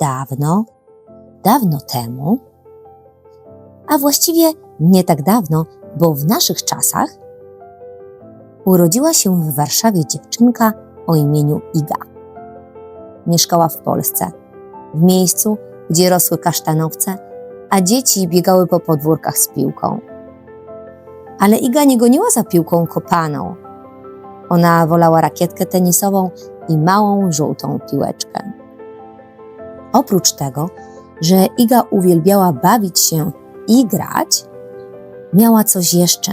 dawno, dawno temu, a właściwie nie tak dawno, bo w naszych czasach, urodziła się w Warszawie dziewczynka o imieniu Iga. Mieszkała w Polsce, w miejscu, gdzie rosły kasztanowce, a dzieci biegały po podwórkach z piłką. Ale Iga nie goniła za piłką kopaną. Ona wolała rakietkę tenisową i małą żółtą piłeczkę. Oprócz tego, że Iga uwielbiała bawić się i grać, miała coś jeszcze.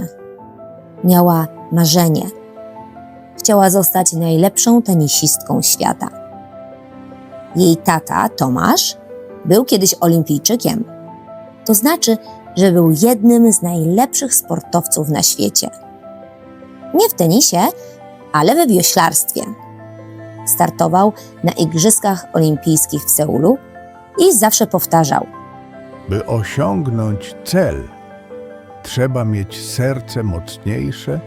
Miała marzenie. Chciała zostać najlepszą tenisistką świata. Jej tata, Tomasz, był kiedyś olimpijczykiem. To znaczy, że był jednym z najlepszych sportowców na świecie. Nie w tenisie, ale we wioślarstwie. Startował na Igrzyskach Olimpijskich w Seulu i zawsze powtarzał: By osiągnąć cel, trzeba mieć serce mocniejsze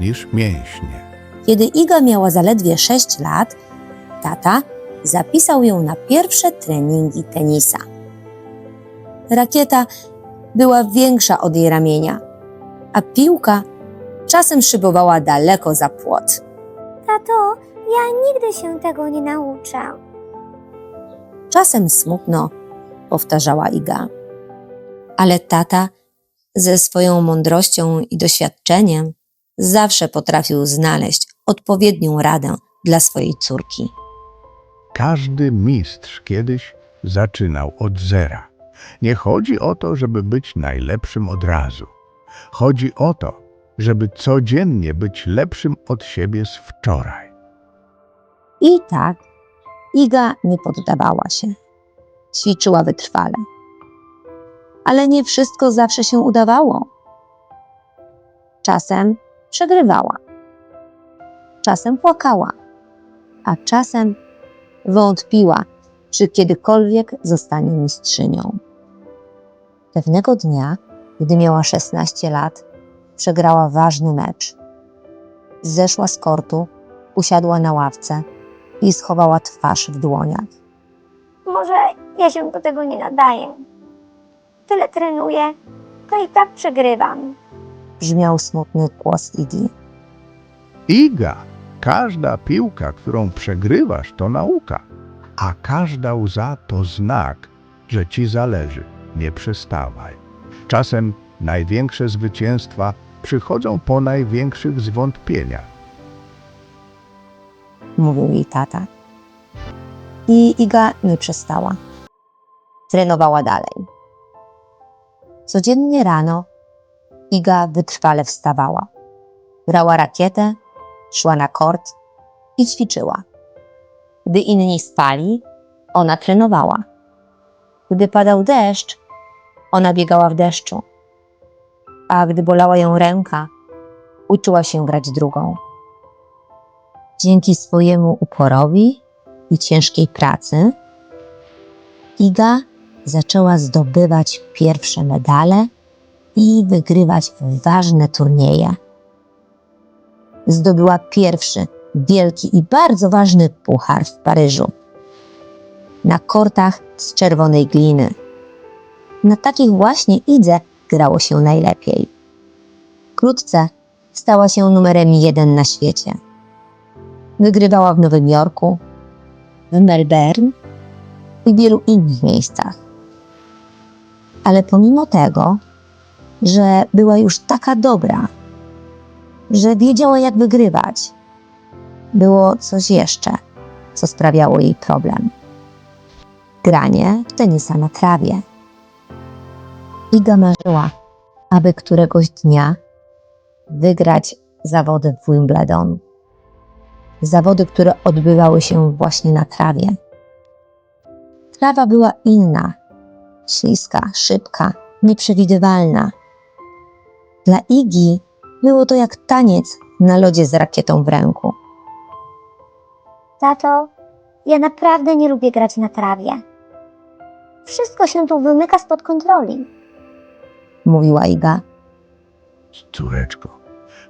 niż mięśnie. Kiedy Iga miała zaledwie 6 lat, tata zapisał ją na pierwsze treningi tenisa. Rakieta była większa od jej ramienia, a piłka czasem szybowała daleko za płot. Tato, ja nigdy się tego nie nauczę. Czasem smutno, powtarzała Iga. Ale tata ze swoją mądrością i doświadczeniem zawsze potrafił znaleźć odpowiednią radę dla swojej córki. Każdy mistrz kiedyś zaczynał od zera. Nie chodzi o to, żeby być najlepszym od razu. Chodzi o to, żeby codziennie być lepszym od siebie z wczoraj. I tak Iga nie poddawała się. Ćwiczyła wytrwale. Ale nie wszystko zawsze się udawało. Czasem przegrywała, czasem płakała, a czasem wątpiła, czy kiedykolwiek zostanie mistrzynią. Pewnego dnia, gdy miała 16 lat, przegrała ważny mecz. Zeszła z kortu, usiadła na ławce i schowała twarz w dłoniach. Może ja się do tego nie nadaję. Tyle trenuję, to i tak przegrywam. Brzmiał smutny głos Igi. Iga, każda piłka, którą przegrywasz, to nauka, a każda łza to znak, że ci zależy. Nie przestawaj. Czasem największe zwycięstwa przychodzą po największych zwątpieniach. Mówił jej tata. I Iga nie przestała. Trenowała dalej. Codziennie rano Iga wytrwale wstawała. Brała rakietę, szła na kort i ćwiczyła. Gdy inni spali, ona trenowała. Gdy padał deszcz, ona biegała w deszczu. A gdy bolała ją ręka, uczyła się grać drugą. Dzięki swojemu uporowi i ciężkiej pracy, Iga zaczęła zdobywać pierwsze medale i wygrywać ważne turnieje. Zdobyła pierwszy wielki i bardzo ważny puchar w Paryżu. Na kortach z czerwonej gliny. Na takich właśnie Idze grało się najlepiej. Wkrótce stała się numerem jeden na świecie. Wygrywała w Nowym Jorku, w Melbourne i wielu innych miejscach. Ale pomimo tego, że była już taka dobra, że wiedziała jak wygrywać, było coś jeszcze, co sprawiało jej problem. Granie w tenisa na trawie. Iga marzyła, aby któregoś dnia wygrać zawody w Wimbledon zawody, które odbywały się właśnie na trawie. Trawa była inna, śliska, szybka, nieprzewidywalna. Dla Igi było to jak taniec na lodzie z rakietą w ręku. Tato, ja naprawdę nie lubię grać na trawie. Wszystko się tu wymyka spod kontroli. Mówiła Iga. Córeczko,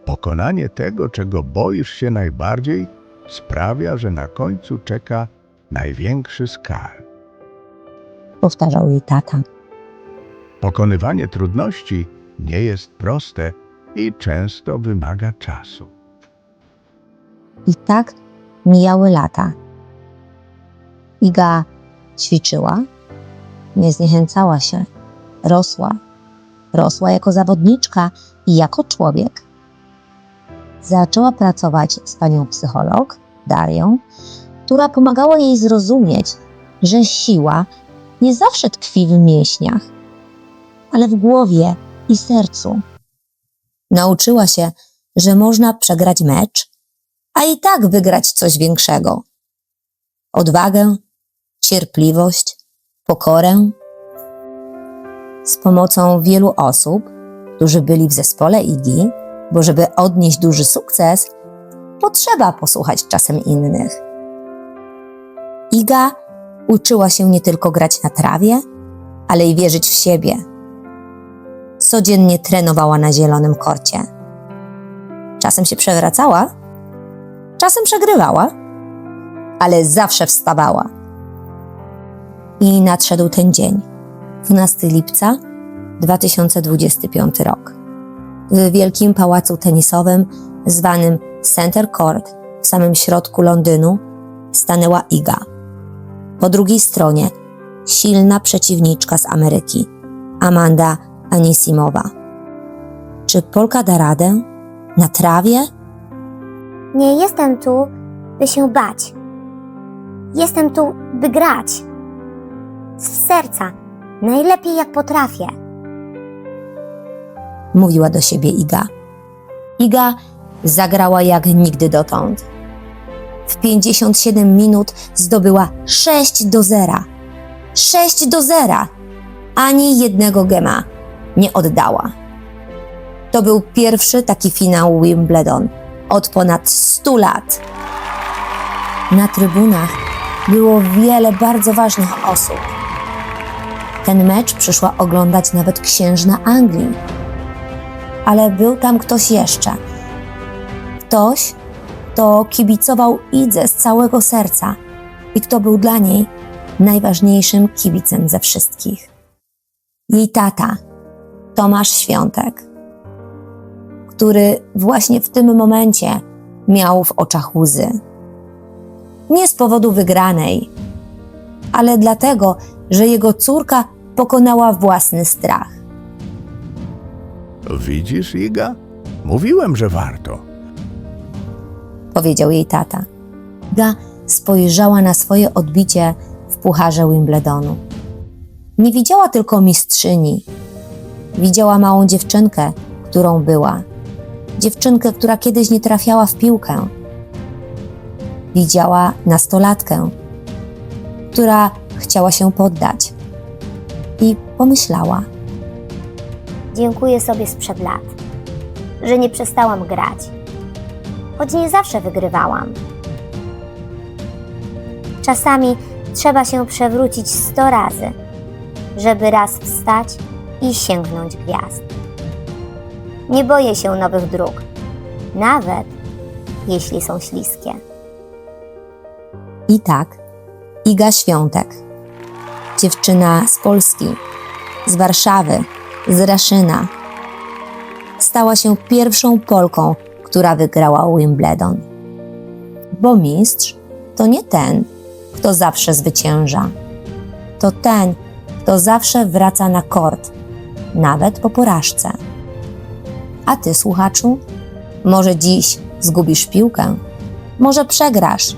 pokonanie tego, czego boisz się najbardziej, sprawia, że na końcu czeka największy skarb. powtarzał jej tata. Pokonywanie trudności nie jest proste i często wymaga czasu. I tak mijały lata. Iga ćwiczyła, nie zniechęcała się, rosła. Rosła jako zawodniczka i jako człowiek. Zaczęła pracować z panią psycholog, Darią, która pomagała jej zrozumieć, że siła nie zawsze tkwi w mięśniach, ale w głowie i sercu. Nauczyła się, że można przegrać mecz, a i tak wygrać coś większego. Odwagę, cierpliwość, pokorę. Z pomocą wielu osób, którzy byli w zespole IGI, bo żeby odnieść duży sukces, potrzeba posłuchać czasem innych. Iga uczyła się nie tylko grać na trawie, ale i wierzyć w siebie. Codziennie trenowała na zielonym korcie. Czasem się przewracała, czasem przegrywała, ale zawsze wstawała. I nadszedł ten dzień, 12 lipca 2025 rok. W wielkim pałacu tenisowym zwanym Center Court w samym środku Londynu stanęła Iga. Po drugiej stronie silna przeciwniczka z Ameryki, Amanda Anisimowa. Czy Polka da radę? Na trawie? Nie jestem tu, by się bać. Jestem tu, by grać. Z serca, najlepiej jak potrafię. mówiła do siebie Iga. Iga zagrała jak nigdy dotąd. W 57 minut zdobyła 6 do 0. 6 do 0. Ani jednego gema nie oddała. To był pierwszy taki finał Wimbledon od ponad 100 lat. Na trybunach było wiele bardzo ważnych osób. Ten mecz przyszła oglądać nawet księżna Anglii ale był tam ktoś jeszcze. Ktoś, kto kibicował Idze z całego serca i kto był dla niej najważniejszym kibicem ze wszystkich. Jej tata, Tomasz Świątek, który właśnie w tym momencie miał w oczach łzy. Nie z powodu wygranej, ale dlatego, że jego córka pokonała własny strach. Widzisz, Iga? Mówiłem, że warto. Powiedział jej tata. Ga spojrzała na swoje odbicie w pucharze Wimbledonu. Nie widziała tylko mistrzyni. Widziała małą dziewczynkę, którą była. Dziewczynkę, która kiedyś nie trafiała w piłkę. Widziała nastolatkę, która chciała się poddać. I pomyślała, Dziękuję sobie sprzed lat, że nie przestałam grać, choć nie zawsze wygrywałam. Czasami trzeba się przewrócić sto razy, żeby raz wstać i sięgnąć gwiazd. Nie boję się nowych dróg, nawet jeśli są śliskie. I tak, Iga Świątek, dziewczyna z Polski, z Warszawy, z Raszyna, stała się pierwszą Polką, która wygrała Wimbledon. Bo mistrz to nie ten, kto zawsze zwycięża. To ten, kto zawsze wraca na kort, nawet po porażce. A ty, słuchaczu, może dziś zgubisz piłkę, może przegrasz,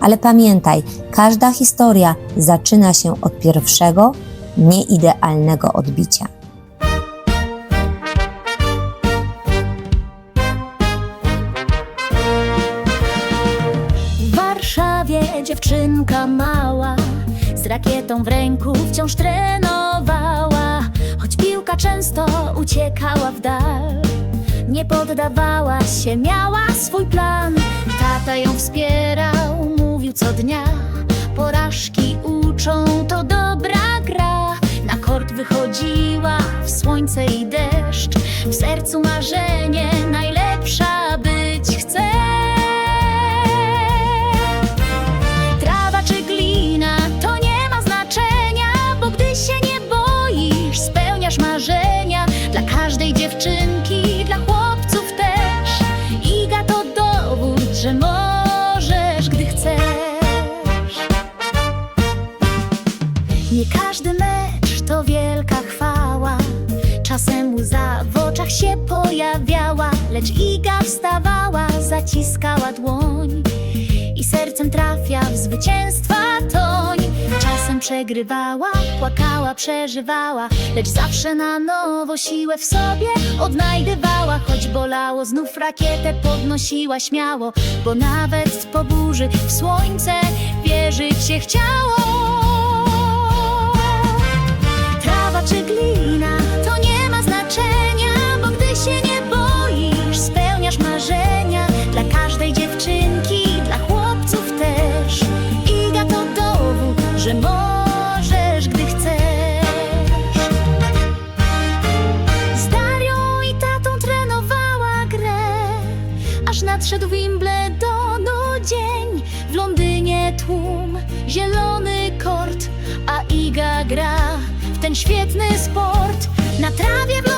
ale pamiętaj, każda historia zaczyna się od pierwszego, nieidealnego odbicia. Dziewczynka mała z rakietą w ręku wciąż trenowała. Choć piłka często uciekała w dal, nie poddawała się, miała swój plan. Tata ją wspierał, mówił co dnia. Porażki uczą, to dobra gra. Na kort wychodziła w słońce i deszcz. W sercu marzenie lecz Iga wstawała, zaciskała dłoń i sercem trafia w zwycięstwa toń. Czasem przegrywała, płakała, przeżywała, lecz zawsze na nowo siłę w sobie odnajdywała. Choć bolało, znów rakietę podnosiła śmiało, bo nawet po burzy w słońce wierzyć się chciało. Trawa czy glina, świetny sport. Na trawie w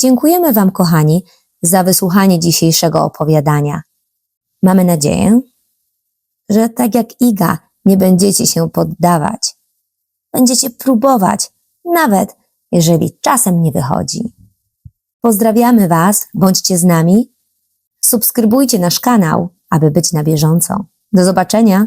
Dziękujemy Wam, kochani, za wysłuchanie dzisiejszego opowiadania. Mamy nadzieję, że tak jak Iga nie będziecie się poddawać. Będziecie próbować, nawet jeżeli czasem nie wychodzi. Pozdrawiamy Was, bądźcie z nami. Subskrybujcie nasz kanał, aby być na bieżąco. Do zobaczenia!